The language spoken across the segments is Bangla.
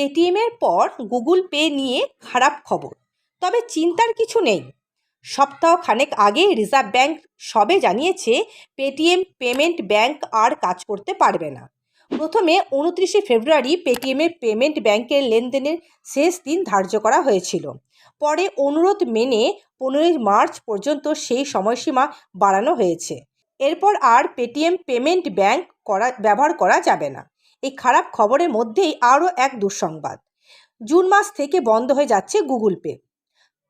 পেটিএমের পর গুগল পে নিয়ে খারাপ খবর। তবে চিন্তার কিছু নেই। সপ্তাহ খানেক আগে রিজার্ভ ব্যাঙ্ক সবে জানিয়েছে পেটিএম পেমেন্ট ব্যাঙ্ক আর কাজ করতে পারবে না। প্রথমে উনত্রিশে ফেব্রুয়ারি পেটিএমের পেমেন্ট ব্যাংকের লেনদেনের শেষ দিন ধার্য করা হয়েছিল। পরে অনুরোধ মেনে পনেরোই মার্চ পর্যন্ত সেই সময়সীমা বাড়ানো হয়েছে। এরপর আর পেটিএম পেমেন্ট ব্যাংক করা ব্যবহার করা যাবে না। এই খারাপ খবরের মধ্যেই আরও এক দুঃসংবাদ। জুন মাস থেকে বন্ধ হয়ে যাচ্ছে গুগল পে।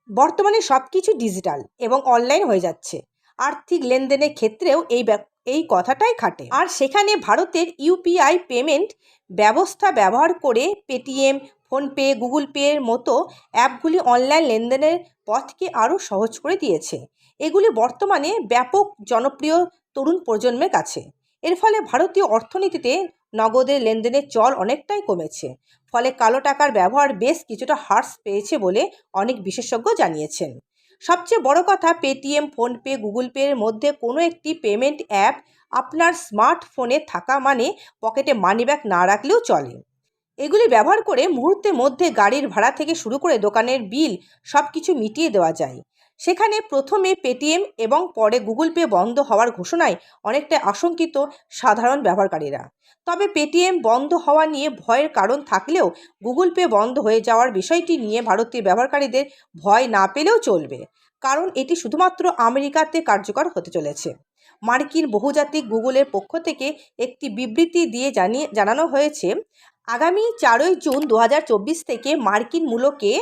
বর্তমানে সব কিছু ডিজিটাল এবং অনলাইন হয়ে যাচ্ছে। আর্থিক লেনদেনের ক্ষেত্রেও এই এই কথাটাই খাটে। আর সেখানে ভারতের ইউপিআই পেমেন্ট ব্যবস্থা ব্যবহার করে পেটিএম, ফোনপে, গুগল পের মতো অ্যাপগুলি অনলাইন লেনদেনের পথকে আরও সহজ করে দিয়েছে। এগুলি বর্তমানে ব্যাপক জনপ্রিয় তরুণ প্রজন্মের কাছে। এর ফলে ভারতীয় অর্থনীতিতে নগদের লেনদেনের চল অনেকটাই কমেছে। ফলে কালো টাকার ব্যবহার বেশ কিছুটা হ্রাস পেয়েছে বলে অনেক বিশেষজ্ঞ জানিয়েছেন। সবচেয়ে বড় কথা পেটিএম ফোনপে গুগল পের মধ্যে কোনো একটি পেমেন্ট অ্যাপ আপনার স্মার্টফোনে থাকা মানে পকেটে মানিব্যাগ না রাখলেও চলে। এগুলি ব্যবহার করে মুহূর্তের মধ্যে গাড়ির ভাড়া থেকে শুরু করে দোকানের বিল সব কিছু মিটিয়ে দেওয়া যায়। সেখানে প্রথমে পেটিএম এবং পরে গুগল পে বন্ধ হওয়ার ঘোষণায় অনেকটা আশঙ্কিত সাধারণ ব্যবহারকারীরা। তবে পেটিএম বন্ধ হওয়া নিয়ে ভয়ের কারণ থাকলেও গুগল পে বন্ধ হয়ে যাওয়ার বিষয়টি নিয়ে ভারতীয় ব্যবহারকারীদের ভয় না পেলেও চলবে, কারণ এটি শুধুমাত্র আমেরিকাতে কার্যকর হতে চলেছে। মার্কিন বহুজাতিক গুগলের পক্ষ থেকে একটি বিবৃতি দিয়ে জানিয়ে জানানো হয়েছে, আগামী চারই জুন দু হাজার চব্বিশ থেকে মার্কিন মূলকে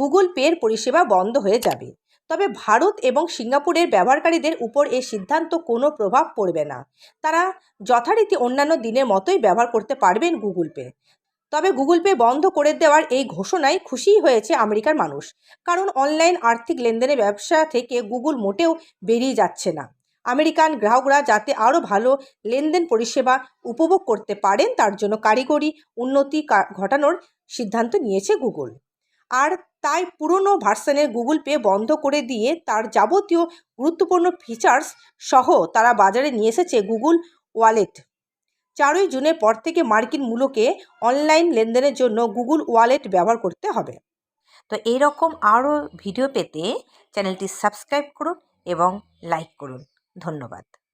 গুগল পের পরিষেবা বন্ধ হয়ে যাবে। তবে ভারত এবং সিঙ্গাপুরের ব্যবহারকারীদের উপর এই সিদ্ধান্ত কোনো প্রভাব পড়বে না। তারা যথারীতি অন্যান্য দিনের মতোই ব্যবহার করতে পারবেন গুগল পে। তবে গুগল পে বন্ধ করে দেওয়ার এই ঘোষণায় খুশি হয়েছে আমেরিকার মানুষ। কারণ অনলাইন আর্থিক লেনদেনের ব্যবসা থেকে গুগল মোটেও বেরিয়ে যাচ্ছে না। আমেরিকান গ্রাহকরা যাতে আরও ভালো লেনদেন পরিষেবা উপভোগ করতে পারেন, তার জন্য কারিগরি উন্নতি ঘটানোর সিদ্ধান্ত নিয়েছে গুগল। আর তাই পুরনো ভার্সনের গুগল পে বন্ধ করে দিয়ে তার যাবতীয় গুরুত্বপূর্ণ ফিচার্স সহ তারা বাজারে নিয়ে এসেছে গুগল ওয়ালেট। চারই জুনের পর থেকে মার্কিন মূলকে অনলাইন লেনদেনের জন্য গুগল ওয়ালেট ব্যবহার করতে হবে। তো এইরকম আরও ভিডিও পেতে চ্যানেলটি সাবস্ক্রাইব করুন এবং লাইক করুন। ধন্যবাদ।